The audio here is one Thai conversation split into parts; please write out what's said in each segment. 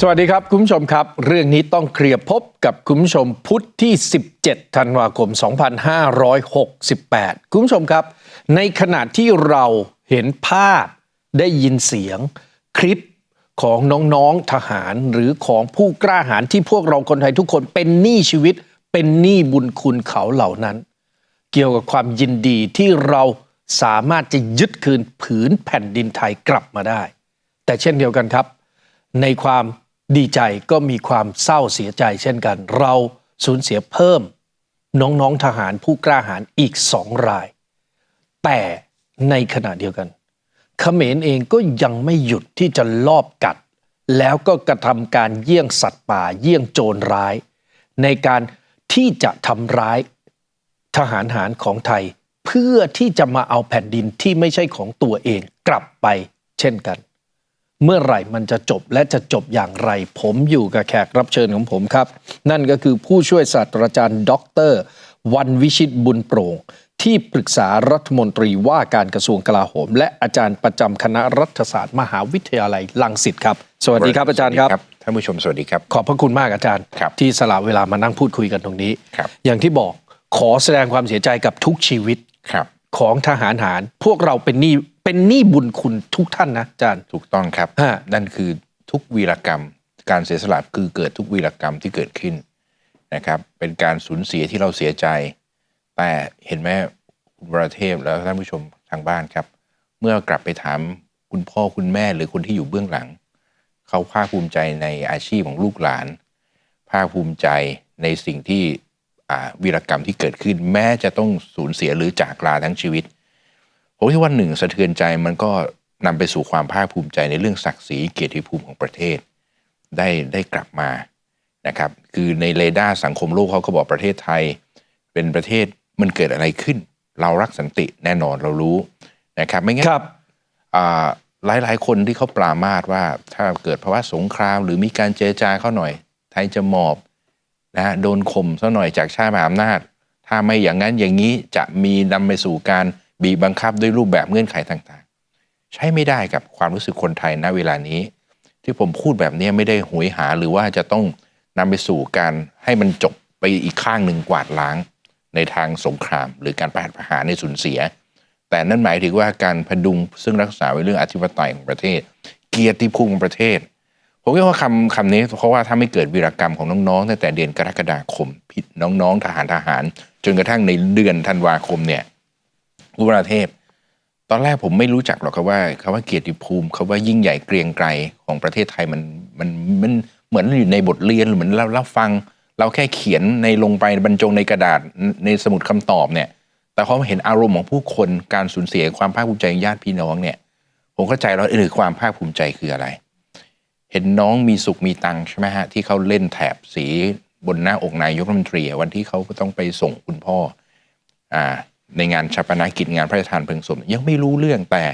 สวัสดีครับ คุณผู้ชมครับ เรื่องนี้ต้องเคลียร์พบกับคุณผู้ชมพุธที่ 17 ธันวาคม 2568 คุณผู้ชมครับ ในขณะที่เราเห็นภาพได้ยินเสียงคลิปของน้องๆทหารหรือของผู้กล้าหาญที่พวกเราคนไทยทุกคนเป็นหนี้ชีวิต เป็นหนี้บุญคุณเขาเหล่านั้น เกี่ยวกับความยินดีที่เราสามารถจะยึดคืนผืนแผ่นดินไทยกลับมาได้ แต่เช่นเดียวกันครับ ในความ ดีใจก็มีความเศร้าเสียใจเช่นกัน เราสูญเสียเพิ่ม น้องๆทหารผู้กล้าหาญอีกสองราย แต่ในขณะเดียวกันเขมรเองก็ยังไม่หยุดที่จะลอบกัด แล้วก็กระทำการเยี่ยงสัตว์ป่าเยี่ยงโจรร้าย ในการที่จะทำร้ายทหารหารของไทย เพื่อที่จะมาเอาแผ่นดินที่ไม่ใช่ของตัวเองกลับไปเช่นกัน เมื่อไหร่มันจะจบและจะจบอย่างไร ผมอยู่กับแขกรับเชิญของผมครับ นั่นก็คือผู้ช่วยศาสตราจารย์ด็อกเตอร์วันวิชิตบุญโปร่ง ที่ปรึกษารัฐมนตรีว่าการกระทรวงกลาโหม และอาจารย์ประจำคณะรัฐศาสตร์มหาวิทยาลัยลังสิตครับ สวัสดีครับอาจารย์ครับท่านผู้ชมสวัสดีครับ ขอบพระคุณมากอาจารย์ครับที่สละเวลามานั่งพูดคุยกันตรงนี้ครับอย่างที่บอกขอแสดงความเสียใจกับทุกชีวิตครับของทหารหาร พวกเราเป็นหนี้ เป็นหนี้บุญคุณทุกท่านนะอาจารย์ ถูกต้องครับ ฮะ นั่นคือทุกวีรกรรม การเสียสละคือเกิดทุกวีรกรรมที่เกิดขึ้นนะครับ เป็นการสูญเสียที่เราเสียใจ แต่เห็นไหมคุณวรเทพแล้วท่านผู้ชมทางบ้านครับ เมื่อกลับไปถามคุณพ่อคุณแม่หรือคนที่อยู่เบื้องหลัง เขาภาคภูมิใจในอาชีพของลูกหลาน ภาคภูมิใจในสิ่งที่อ่าวีรกรรมที่เกิดขึ้น แม้จะต้องสูญเสียหรือจากลาทั้งชีวิต ผมคิดว่าหนึ่งสะเทือนใจมันก็นำไปสู่ความภาคภูมิใจในเรื่องศักดิ์ศรีเกียรติภูมิของประเทศ ได้ได้กลับมานะครับคือในเรดาร์สังคมโลกเขาก็บอกประเทศไทย เป็นประเทศมันเกิดอะไรขึ้น เรารักสันติแน่นอนเรารู้นะครับไม่งั้นครับอ่าหลายหลายๆคนที่เขาปรามาสว่าถ้าเกิดภาวะสงคราม หรือมีการเจรจาเข้าหน่อย ไทยจะหมอบนะฮะโดนข่มซะหน่อยจากชาติมหาอำนาจ ถ้าไม่อย่างนั้นอย่างนี้จะมีนำไปสู่การ บีบบังคับด้วยรูปแบบเงื่อนไขต่างๆ ใช้ไม่ได้กับความรู้สึกคนไทยณเวลานี้ ที่ผมพูดแบบนี้ไม่ได้หวยหาหรือว่าจะต้องนำไปสู่การให้มันจบไปอีกข้างหนึ่งกวาดล้าง ในทางสงคราม หรือการประหัตประหารในสูญเสีย แต่นั่นหมายถึงว่าการพดุงซึ่งรักษาไว้เรื่องอธิปไตยของประเทศ เกียรติภูมิของประเทศผมคิดว่าคำคำนี้เพราะว่าถ้าไม่เกิดวีรกรรมของน้องๆตั้งแต่เดือนกรกฎาคม ผิดน้องๆทหารทหาร จนกระทั่งในเดือนธันวาคมเนี่ย อุประเทพ ตอนแรกผมไม่รู้จักหรอกครับว่าคำว่าเกียรติภูมิคำว่ายิ่งใหญ่เกรียงไกรของประเทศไทยมันมันมันเหมือนอยู่ในบทเรียนหรือเหมือนเราเราฟัง เราแค่เขียนในลงไปบรรจงในกระดาษในสมุดคำตอบเนี่ย แต่เขาเห็นอารมณ์ของผู้คนการสูญเสียความภาคภูมิใจญาติพี่น้องเนี่ย ผมเข้าใจแล้วเออความภาคภูมิใจคืออะไร เห็นน้องมีสุขมีตังใช่ไหมฮะที่เขาเล่นแถบสีบนหน้าอกนายกรัฐมนตรีวันที่เขาก็ต้องไปส่งคุณพ่อ อ่า ในงานชาปนกิจงานพระราชทานเพลิงศพยังไม่รู้เรื่องแต่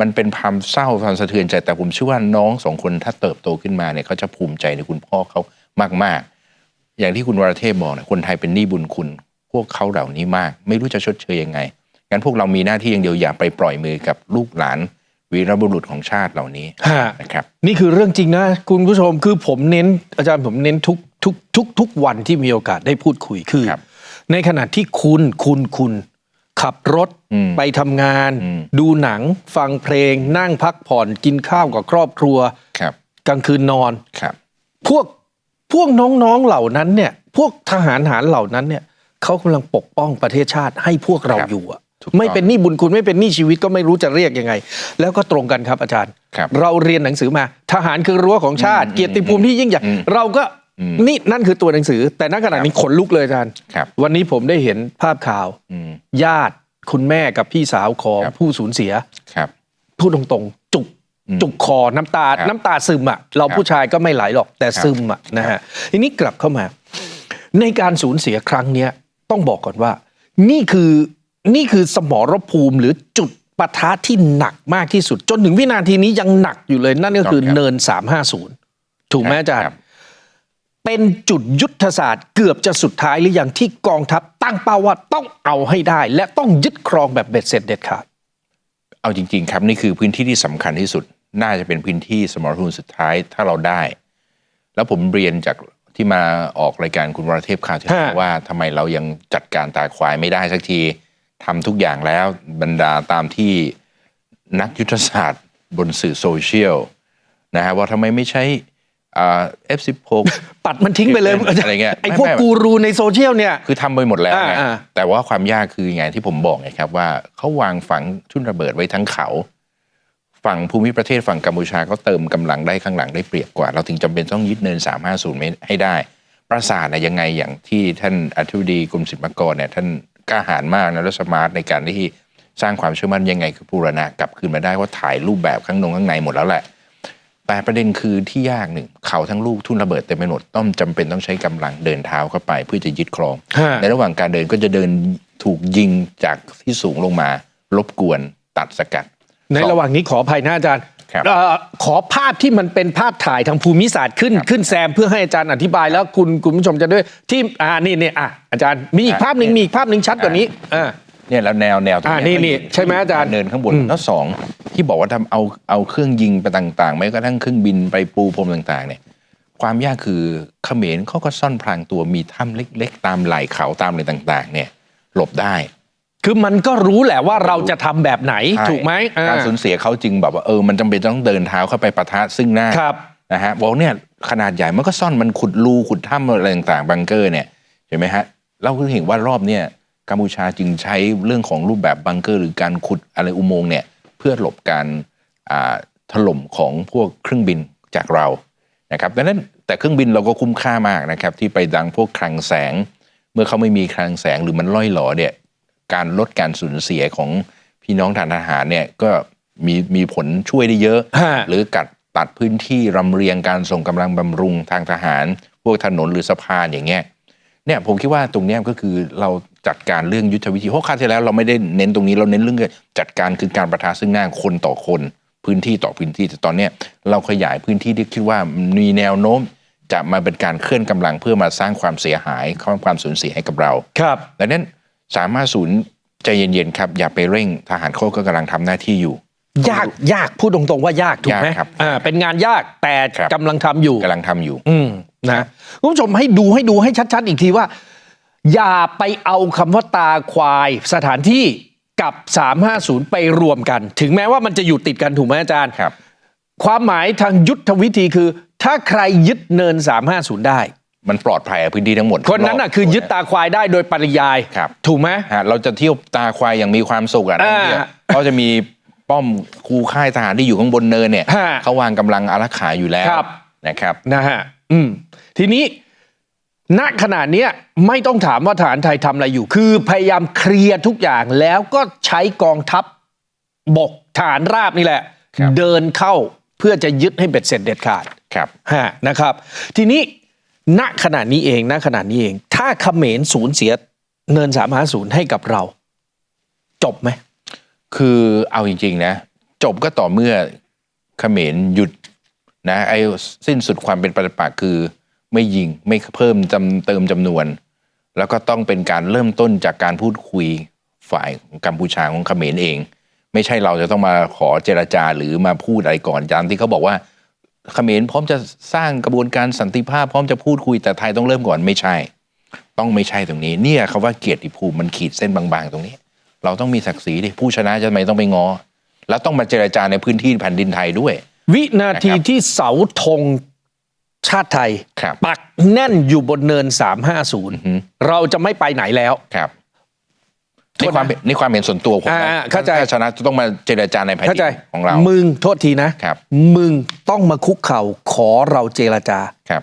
มันเป็นความเศร้าความสะเทือนใจแต่ผมเชื่อว่าน้องสองคนถ้าเติบโตขึ้นมาเนี่ยเขาจะภูมิใจในคุณพ่อเขามาก ๆ อย่างที่คุณวรเทพบอกนะคนไทยเป็นหนี้บุญคุณ พวกเขาเหล่านี้มาก ไม่รู้จะชดเชยยังไงงั้นพวกเรามีหน้าที่อย่างเดียวอย่าไปปล่อยมือกับลูกหลานวีรบุรุษของชาติเหล่านี้ฮะนะครับนี่คือเรื่องจริงนะ คุณผู้ชมคือผมเน้นอาจารย์ผมเน้นทุกทุกทุกทุกวันที่มีโอกาสได้พูดคุยคือครับในขณะที่คุณคุณคุณ ขับรถอืมไปทำงานอืมดูหนัง ฟังเพลง นั่งพักผ่อนกินข้าวกับครอบครัวครับกลางคืนนอนครับ พวกพวกน้องๆเหล่านั้นเนี่ย พวกทหารหารเหล่านั้นเนี่ยเขากำลังปกป้องประเทศชาติให้พวกเราครับอยู่อะถูกต้องไม่เป็นหนี้บุญคุณไม่เป็นหนี้ชีวิตก็ไม่รู้จะเรียกยังไง แล้วก็ตรงกันครับอาจารย์ครับเราเรียนหนังสือมา ทหารคือรั้วของชาติอืมเกียรติภูมิที่ยิ่งใหญ่อืมเราก็อืม นี่นั่นคือตัวหนังสือ แต่ณขณะนี้ขนลุกเลยอาจารย์ครับวันนี้ผมได้เห็นภาพข่าวอืมญาติคุณแม่กับพี่สาวของครับผู้สูญเสียครับพูดตรงๆ จุกอืมจุกคอน้ำตาครับน้ำตาซึมอะ เราครับผู้ชายก็ไม่ไหลหรอกแต่ครับซึมอะนะครัฮะบทีนี้กลับเข้ามา ในการสูญเสียครั้งเนี้ยต้องบอกก่อนว่า นี่คือนี่คือสมรภูมิหรือจุดปะทะที่หนักมากที่สุด จนถึงวินาทีนี้ยังหนักอยู่เลย นั่นก็คือครับเนิน 350 ถูกไหมอาจารย์ครับ เป็นจุดยุทธศาสตร์เกือบจะสุดท้ายหรือยังที่กองทัพตั้งเป้าว่าต้องเอาให้ได้ และต้องยึดครองแบบเบ็ดเสร็จเด็ดขาดเอาจริง ๆ ครับนี่คือพื้นที่ที่สำคัญที่สุด น่าจะเป็นพื้นที่สมรภูมิสุดท้ายถ้าเราได้ แล้วผมเรียนจากที่มาออกรายการคุณวรเทพข่าวที่แล้วฮะว่าทำไมเรายังจัดการตาควายไม่ได้สักทีทำทุกอย่างแล้วบรรดาตามที่นักยุทธศาสตร์บนสื่อโซเชียลนะฮะว่าทำไมไม่ใช้ อ่า F16 ปัดมันทิ้งไปเลยอะไรเงี้ยไอ้พวกไม่ไม่กูรูในโซเชียลเนี่ย คือทำไปหมดแล้วไงอ่าอ่าแต่ว่าความยากคือไงที่ผมบอกไงครับว่าเขาวางฝังทุ่นระเบิดไว้ทั้งเขา ฝั่งภูมิประเทศฝั่งกัมพูชาก็เติมกำลังได้ข้างหลังได้เปรียบกว่า เราถึงจำเป็นต้องยึดเนิน 350 เมตรให้ได้ ปราสาทนะยังไงอย่างที่ท่านอธิบดีกรมศิลปากรเนี่ยท่านกล้าหาญมากนะและสมาร์ทในการที่สร้างความเชื่อมั่นยังไงคือบูรณะกลับคืนมาได้ว่าถ่ายรูปแบบข้างนงข้างในหมดแล้วแหละ แต่ประเด็นคือที่ยากหนึ่งเขาทั้งลูกทุ่นระเบิดเต็มไปหมดต้องจำเป็นต้องใช้กำลังเดินเท้าเข้าไป เพื่อจะยึดครองฮะในระหว่างการเดินก็จะเดินถูกยิงจากที่สูงลงมา รบกวนตัดสกัด ในระหว่างนี้ขออภัยนะอาจารย์ครับเอ่อขอภาพที่มันเป็นภาพถ่ายทางภูมิศาสตร์ขึ้นครับขึ้นแซมเพื่อให้อาจารย์อธิบายแล้วคุณคุณผู้ชมจะด้วยที่อ่านี่เนี่ยอะอาจารย์มีอีกอะภาพหนึ่งเนี่ยมีอีกภาพหนึ่งชัดกว่านี้อ่า เนี่ยแล้วแนวแนวตรงอ่าเนี้ยนี่นี่ใช่ไหมอาจารย์เนินข้างบนอืม แล้วสองที่บอกว่าทำเอาเอาเครื่องยิงไปต่างๆแม้กระทั่งเครื่องบินไปปูพรมต่าง ๆ เนี่ย ความยากคือเขมรเขาก็ซ่อนพรางตัวมีถ้ำเล็ก ๆ ตามไหล่เขาตามอะไรต่าง ๆ เนี่ย หลบได้คือมันก็รู้แหละว่าเราจะทำแบบไหนใช่ถูกไหมอ่การสูญเสียเขาจึงแบบว่าเออมันจำเป็นต้องเดินเท้าเข้าไปปะทะซึ่งหน้า ครับ นะฮะบอกเนี่ยขนาดใหญ่มันก็ซ่อนมันขุดรูขุดถ้ำอะไรต่างๆบังเกอร์เนี่ยเห็นไหมฮะเราคือเห็นว่ารอบเนี่ย กัมพูชาจึงใช้เรื่องของรูปแบบบังเกอร์หรือการขุดอะไรอุโมงค์เนี่ยเพื่อหลบการอ่าถล่มของพวกเครื่องบินจากเรานะครับดังนั้นแต่เครื่องบินเราก็คุ้มค่ามากนะครับที่ไปดังพวกคลังแสง เมื่อเขาไม่มีคลังแสงหรือมันล่อยหลอเนี่ยการลดการสูญเสียของพี่น้องทหารทหารเนี่ยก็มีมีผลช่วยได้เยอะฮะหรือกัดตัดพื้นที่รำเรียงการส่งกำลังบำรุงทางทหาร พวกถนนหรือสะพานอย่างเงี้ยเนี่ยผมคิดว่าตรงเนี้ยก็คือเราจัดการเรื่องยุทธวิธีเพราะคราวที่แล้วเราไม่ได้เน้นตรงนี้เราเน้นเรื่องจัดการคือการประทะซึ่งหน้าคนต่อคนพื้นที่ต่อพื้นที่แต่ตอนเนี้ยเราขยายพื้นที่ที่คิดว่ามีแนวโน้มจะมาเป็นการเคลื่อนกำลังเพื่อมาสร้างความเสียหายความสูญเสียให้กับเราครับดังนั้นสามารถศูนย์ใจเย็นๆครับ อย่าไปเร่งทหารเขาก็กำลังทำหน้าที่อยู่ ยากยากพูดตรงๆว่ายากถูกไหมยากครับอ่าเป็นงานยากแต่ครับกำลังทำอยู่กำลังทำอยู่ อืมนะคุณผู้ชมให้ดูให้ดูให้ชัด ๆ อีกทีว่า อย่าไปเอาคำว่าตาควายสถานที่กับ 350 ไปรวมกัน ถึงแม้ว่ามันจะอยู่ติดกันถูกไหมอาจารย์ครับ ความหมายทางยุทธวิธีคือ ถ้าใครยึดเนิน 350 ได้ มันปลอดภัยอะพื้นที่ทั้งหมดคนนั้นน่ะคือยึดตาควายได้โดยปริยาย ครับ ถูกไหม ฮะเราจะเที่ยวตาควายอย่างมีความสุขอะนะอ่าเนี่ยเขาจะมีป้อมคูค่ายทหารที่อยู่ข้างบนเนินเนี่ยฮะเขาวางกำลังอารักขาอยู่แล้วครับ นะครับ นะฮะ อืม ทีนี้ ณขณะเนี้ยไม่ต้องถามว่าฐานไทยทำอะไรอยู่ คือพยายามเคลียร์ทุกอย่างแล้วก็ใช้กองทัพบกฐานราบนี่แหละครับเดินเข้าเพื่อจะยึดให้เบ็ดเสร็จเด็ดขาดครับฮะนะครับ ทีนี้ณขณะนี้เองณขณะนี้เอง ถ้าเขมรสูญเสียเนินสามหาศูนย์ให้กับเรา จบไหม คือเอาจริง ๆ นะ จบก็ต่อเมื่อเขมรหยุดนะไอ้สิ้นสุดความเป็นปฏิปักษ์คือ ไม่ยิงไม่เพิ่มจำเติมจำนวน แล้วก็ต้องเป็นการเริ่มต้นจากการพูดคุยฝ่ายของกัมพูชาของเขมรเอง ไม่ใช่เราจะต้องมาขอเจรจาหรือมาพูดอะไรก่อนตามที่เขาบอกว่าเขมรพร้อมจะสร้างกระบวนการสันติภาพพร้อมจะพูดคุยแต่ไทยต้องเริ่มก่อนไม่ใช่ ต้องไม่ใช่ตรงนี้ เนี่ยคำว่าเกียรติภูมิมันขีดเส้นบางๆ ตรงนี้ เราต้องมีศักดิ์ศรีดิผู้ชนะจะทำไมต้องไปงอ แล้วต้องมาเจรจาในพื้นที่แผ่นดินไทยด้วย วินาทีนะครับที่เสาธง ชาติไทย ครับ ปักแน่นอยู่บนเนินอือฮึ350 เราจะไม่ไปไหนแล้ว ครับโทในษนะความเป็นในความเห็นส่วนตัวผมนะอ่าเข้าใจถ้ชนะจะต้องมาเจรจาในแผ่นเข้าดิใจนของเรา มึงโทษทีนะครับ มึงต้องมาคุกเข่าขอเราเจรจาครับ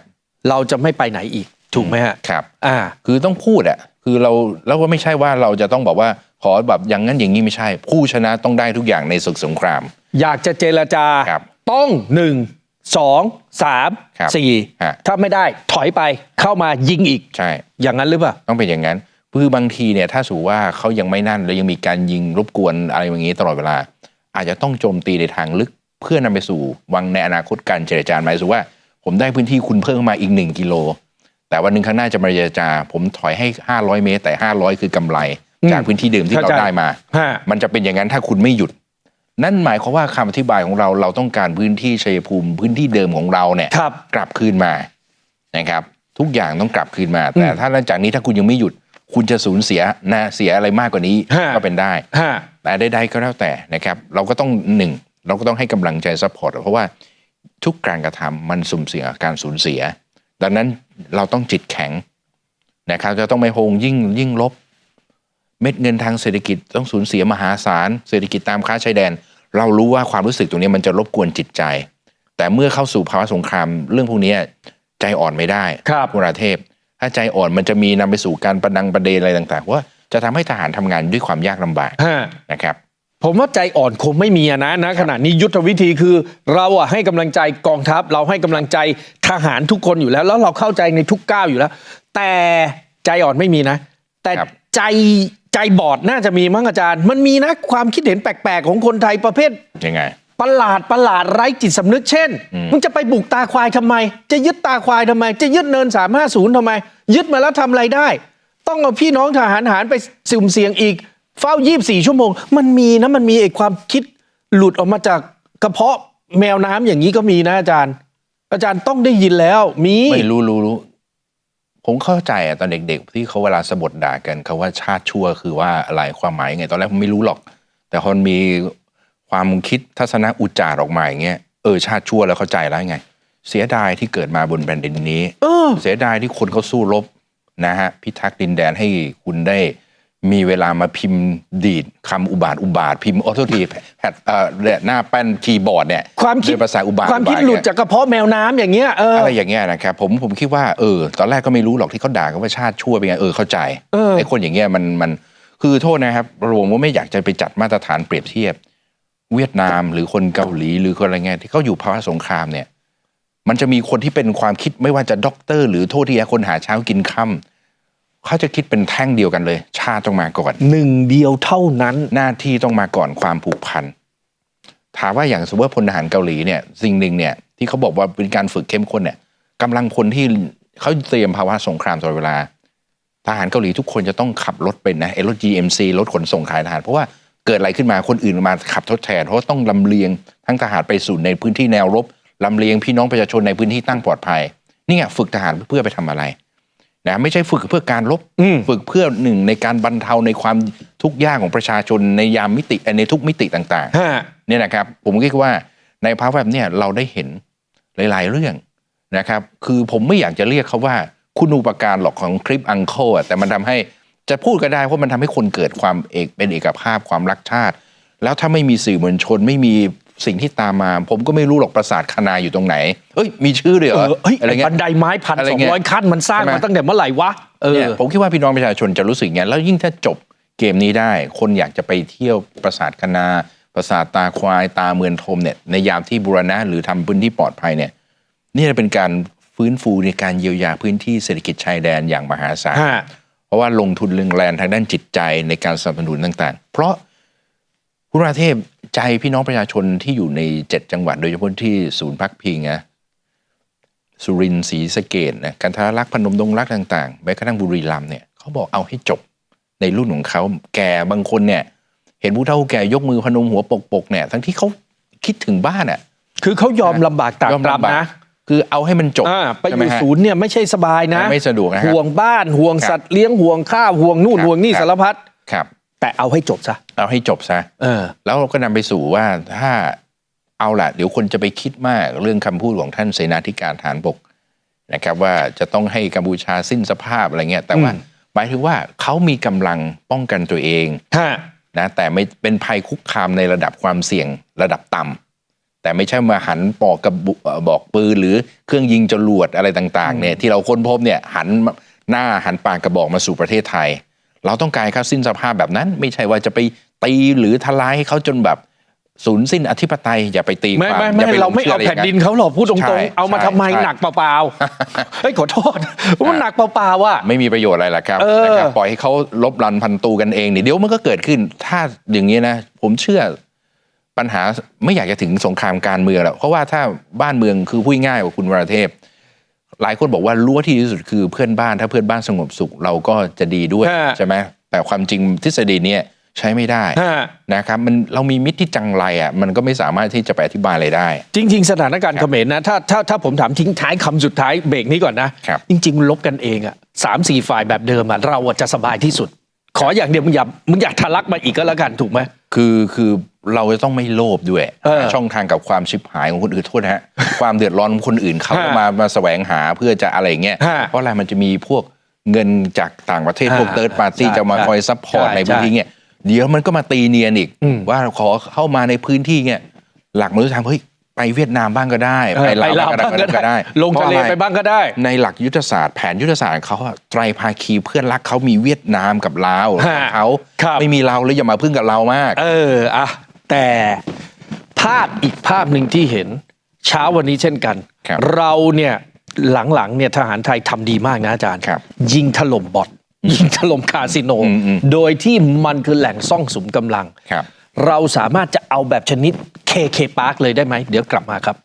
เราจะไม่ไปไหนอีกถูกไหมฮะครับ อ่า คือต้องพูดอะคือเราแล้วก็ไม่ใช่ว่าเราจะต้องบอกว่าขอแบบอย่างนั้นอย่างนี้ไม่ใช่ ผู้ชนะต้องได้ทุกอย่างในศึกสงคราม อยากจะเจรจาครับต้องหนึ่ง สองสามครับสี่ฮะ ถ้าไม่ได้ถอยไปเข้ามายิงอีก ใช่ อย่างนั้นหรือเปล่า ต้องเป็นอย่างนั้นคือบางทีเนี่ยถ้าสูว่าเขายังไม่นั่นแล้วยังมีการยิงรบกวนอะไรอย่างนี้ตลอดเวลา อาจจะต้องโจมตีในทางลึกเพื่อนำไปสู่วังในอนาคตการเจรจาหมายถึงว่า ผมได้พื้นที่คุณเพิ่มมาอีกหนึ่งกิโล แต่วันหนึ่งข้างหน้าจะมาเจรจา ผมถอยให้ 500 เมตร แต่ 500 คือกำไรอืมจากพื้นที่เดิมที่เข้าเราใจได้มา ฮะ มันจะเป็นอย่างนั้นถ้าคุณไม่หยุด นั่นหมายความว่าคำอธิบายของเราเราต้องการพื้นที่ชัยภูมิ พื้นที่เดิมของเราเนี่ยครับกลับคืนมานะครับ ทุกอย่างต้องกลับคืนมา แต่ถ้าหลังจากนี้ถ้าคุณยังไม่หยุด คุณจะสูญเสียนะเสียอะไรมากกว่านี้ฮะก็เป็นได้ฮะแต่ใดๆก็แล้วแต่นะครับ เราก็ต้องหนึ่งเราก็ต้องให้กำลังใจซัพพอร์ตเพราะว่าทุกการกระทำมันสุ่มเสี่ยงกับการสูญเสีย ดังนั้นเราต้องจิตแข็งนะครับจะต้องไม่โฮงยิ่งยิ่งลบ เม็ดเงินทางเศรษฐกิจต้องสูญเสียมหาศาลเศรษฐกิจตามค้าชายแดน เรารู้ว่าความรู้สึกตรงนี้มันจะรบกวนจิตใจ แต่เมื่อเข้าสู่ภาวะสงคราม เรื่องพวกนี้ใจอ่อนไม่ได้ครับคุณราเทพ ถ้าใจอ่อนมันจะมีนำไปสู่การประดังประเดนอะไรต่างๆว่าจะทำให้ทหารทำงานด้วยความยากลำบากฮะนะครับผมว่าใจอ่อนคงไม่มีอะนะนะขณะนี้ยุทธวิธีคือเราอะให้กำลังใจกองทัพ เราให้กำลังใจทหารทุกคนอยู่แล้ว แล้วเราเข้าใจในทุกก้าวอยู่แล้ว แต่ใจอ่อนไม่มีนะ แต่ครับใจ ใจบอดน่าจะมีมั้งอาจารย์ มันมีนะความคิดเห็นแปลกๆ ของคนไทยประเภทยังไงประหลาดประหลาดไร้จิตสำนึกเช่นอืมมึงจะไปบุกตาควายทำไม จะยึดตาควายทำไม จะยึดเนิน 350ทำไม ยึดมาแล้วทำอะไรได้ ต้องเอาพี่น้องทหารหารไปสุ่มเสี่ยงอีก เฝ้า 24 ชั่วโมง มันมีนะมันมีไอ้ความคิดหลุดออกมาจากกระเพาะแมวน้ำอย่างนี้ก็มีนะอาจารย์ อาจารย์ต้องได้ยินแล้วมีไม่รู้รู้รู้ ผมเข้าใจอะตอนเด็กๆ ที่เขาเวลาสะบดด่ากันเขาว่าชาติชั่วคือว่าอะไรความหมายยังไง ตอนแรกผมไม่รู้หรอก แต่พอมันมีความคิดทัศนะอุจจาระออกมาอย่างเงี้ยเออชาติชั่วแล้วเข้าใจแล้วไง เสียดายที่เกิดมาบนแผ่นดินนี้เออเสียดายที่คนเขาสู้รบนะฮะพิทักษ์ดินแดนให้คุณได้ มีเวลามาพิมพ์ดีดคำอุบาทอุบาทพิมพ์ออโตทีแพดเอ่อเนี่ยหน้าแป้นคีย์บอร์ดเนี่ยความคิดด้วยภาษาอุบาทความคิดอุบทหลุดเนี่ยจากกระเพาะแมวน้ำอย่างเงี้ยเอออะไรอย่างเงี้ยนะครับผมผมคิดว่าเออตอนแรกก็ไม่รู้หรอกที่เขาด่ากันว่าชาติชั่วเป็นไงเออเข้าใจเออไอ้คนอย่างเงี้ยมันมันคือโทษนะครับรวมว่าไม่อยากจะไปจัดมาตรฐานเปรียบเทียบ เวียดนามหรือคนเกาหลีหรือคนอะไรเงี้ยที่เขาอยู่ภาวะสงครามเนี่ย มันจะมีคนที่เป็นความคิดไม่ว่าจะด็อกเตอร์ หรือโทษทีนะคนหาเช้ากินค่ำ เขาจะคิดเป็นแท่งเดียวกันเลย ชาติต้องมาก่อน หนึ่งเดียวเท่านั้นหน้าที่ต้องมาก่อนความผูกพันถามว่าอย่างสมมติว่าพลทหารเกาหลีเนี่ยสิ่งหนึ่งเนี่ยที่เขาบอกว่าเป็นการฝึกเข้มข้นเนี่ยกำลังพลที่เขาเตรียมภาวะสงครามตลอดเวลา ทหารเกาหลีทุกคนจะต้องขับรถเป็นนะไอ้รถ GMC รถขนส่งขายทหาร เพราะว่าเกิดอะไรขึ้นมาคนอื่นมาขับทดแทน เพราะว่าต้องลำเลียงทั้งทหารไปสู่ในพื้นที่แนวรบลำเลียงพี่น้องประชาชนในพื้นที่ตั้งปลอดภัยนี่ไงฝึกทหารเพื่อไปทำอะไร นะไม่ใช่ฝึกเพื่อการรบอืมฝึกเพื่อหนึ่งในการบรรเทาในความทุกข์ยากของประชาชนในยามมิติในทุกมิติต่างฮะๆเนี่ยนะครับ ผมคิดว่าในภาวะแบบเนี้ยเราได้เห็นหลาย ๆ เรื่องนะครับ คือผมไม่อยากจะเรียกเขาว่า คุณอุปการหรอกของคลิปอังโคแต่มันทำให้จะพูดก็ได้เพราะมันทำให้คนเกิดความเอกเป็นเอกภาพความรักชาติ แล้วถ้าไม่มีสื่อมวลชนไม่มี สิ่งที่ตามมา ผมก็ไม่รู้หรอกปราสาทคณาอยู่ตรงไหน เอ้ย มีชื่อเลยเหรเอออเฮ้ยอะไรเงี้บัยนไดไม้พันอะไรสองเงี้ยร้อยขั้นมันสร้างใช่ไหมมาตั้งแต่เมื่อไหร่วะเออเนี่ยผมคิดว่าพี่น้องประชาชนจะรู้สึกอย่างนี้นแล้วยิ่งถ้าจบเกมนี้ได้ คนอยากจะไปเที่ยวปราสาทคณาปราสาทตาควายตาเมือนทมเนี่ยในยามที่บูรณะหรือทำพื้นที่ปลอดภัยเนี่ยนี่จะเป็นการฟื้นฟูในการเยียวยาพื้นที่เศรษฐกิจชายแดนอย่างมหาศาลฮะเพราะว่าลงทุนเรื่องแรงทางด้านจิตใจในการสนับสนุนต่าง ๆ เพราะ คุณราเทพใจพี่น้องประชาชนที่อยู่ในเจ็ดจังหวัด โดยเฉพาะที่ศูนย์พักพิงนะสุรินทร์ศรีสะเกดนะกันทรลักษณ์พนมดงรักต่างๆแม้กระทั่งบุรีรัมย์เนี่ยเขาบอกเอาให้จบในรุ่นของเขาแก่บางคนเนี่ย เห็นผู้เฒ่าผู้แก่ยกมือพนมหัวปกๆเนี่ยทั้งที่เขาคิดถึงบ้านอะคือเขายอมลำบากตากยอมตรับลำบากนะคือเอาให้มันจบอ่าไปอใช่หมยู่ฮะศูนย์เนี่ยไม่ใช่สบายนะ ไม่สะดวกนะครับห่วงบ้านห่วงครับสัตว์เลี้ยงห่วงข้าวห่วงนู่นครับห่วงนี่ครับสารพัดครับ แต่เอาให้จบซะเอาให้จบซะเออ แล้วเราก็นำไปสู่ว่าถ้าเอาล่ะ เดี๋ยวคนจะไปคิดมากเรื่องคำพูดของท่านเสนาธิการฐานบกนะครับว่าจะต้องให้กัมพูชาสิ้นสภาพอะไรเงี้ยแต่ว่าอืมหมายถึงว่าเขามีกำลังป้องกันตัวเองฮะนะแต่ไม่เป็นภัยคุกคามในระดับความเสี่ยงระดับต่ำแต่ไม่ใช่มาหันปอกกระบุเอ่อบอกปืนหรือเครื่องยิงจรวดอะไรต่าง ๆเนี่ยที่เราค้นพบเนี่ยหันหน้าหันปากกระบอกมาสู่ประเทศไทย เราต้องการให้เขาสิ้นสภาพแบบนั้น ไม่ใช่ว่าจะไปตีหรือทลายให้เขาจนแบบสูญสิ้นอธิปไตยอย่าไปตีไม่ความไม่อย่ไม่ปหลเรางไม่ชื่เอาะรย่แผ่นงดินเขาหรอกพูดตรใช่งๆ เอามาใช่ทำไมใช่หนักเปล่าๆเฮ้ยขอโทษมันหนักเปล่าๆอะไม่มีประโยชน์อะไรหรอกครับเออนะครับปล่อยให้เขาลบรันพันตูกันเองเนี่ยเดี๋ยวมันก็เกิดขึ้น ถ้าอย่างนี้นะ ผมเชื่อปัญหาไม่อยากจะถึงสงครามการเมืองหรอกเพราะว่าถ้าบ้านเมืองคือพูดง่ายกว่าคุณวรเทพ หลายคนบอกว่ารั้วที่ดีที่สุดคือเพื่อนบ้านถ้าเพื่อนบ้านสงบสุขเราก็จะดีด้วยฮะ ใช่ไหมแต่ความจริงทฤษฎีเนี้ยใช้ไม่ได้ฮะนะครับมันเรามีมิตรที่จังไรอะมันก็ไม่สามารถที่จะไปอธิบายอะไรได้ จริง ๆ สถานการณ์คเขรับมรนะถ้าถ้าถ้าผมถามทิ้งท้ายคำสุดท้ายเบรกนี้ก่อนนะครับ จริง ๆ ลบกันเองอะสามสี่ฝ่ายแบบเดิมอะเราอะจะสบายที่สุด ขออย่างเดียวมึงอย่ามึงอย่าทะลักมาอีกก็แล้วกันถูกไหม คือคือ เราจะต้องไม่โลภด้วยเออหาช่องทางกับความชิบหายของคนอื่นโทษนะฮะความเดือดร้อนของคนอื่นเขาก็ฮะมามาแสวงหาเพื่อจะอะไรเงี้ยฮะเพราะอะไรมันจะมีพวกเงินจากต่างประเทศอ่าพวกเติร์ดปาร์ตี้ใช่จะมาใช่คอยซัพพอร์ตใช่ในพื้นที่ใช่เงี้ยเดี๋ยวมันก็มาตีเนียนอีกอืมว่าขอเข้ามาในพื้นที่เงี้ยหลักมนุษยธรรมเฮ้ยไปเวียดนามบ้างก็ได้เออไปลาวบ้างบ้างก็ได้ ลงทะเลพราอรไปบ้างก็ได้ ในหลักยุทธศาสตร์แผนยุทธศาสตร์ของเขาอะไตรภาคีเพื่อนรักเขามีเวียดนามกับลาวฮะเขาครับไม่มีเราแล้วอย่ามาพึ่งกับเรามาก เอออะ แต่ภาพอีกภาพหนึ่งที่เห็น เช้าวันนี้เช่นกัน ครับเราเนี่ยหลังๆเนี่ยทหารไทยทำดีมากนะอาจารย์ ครับยิงถล่มบอทยิงถล่มคาสิโน อืมอืม โดยที่มันคือแหล่งซ่องสุมกำลัง ครับ เราสามารถจะเอาแบบชนิด KK Park เลยได้ไหม เดี๋ยวกลับมาครับ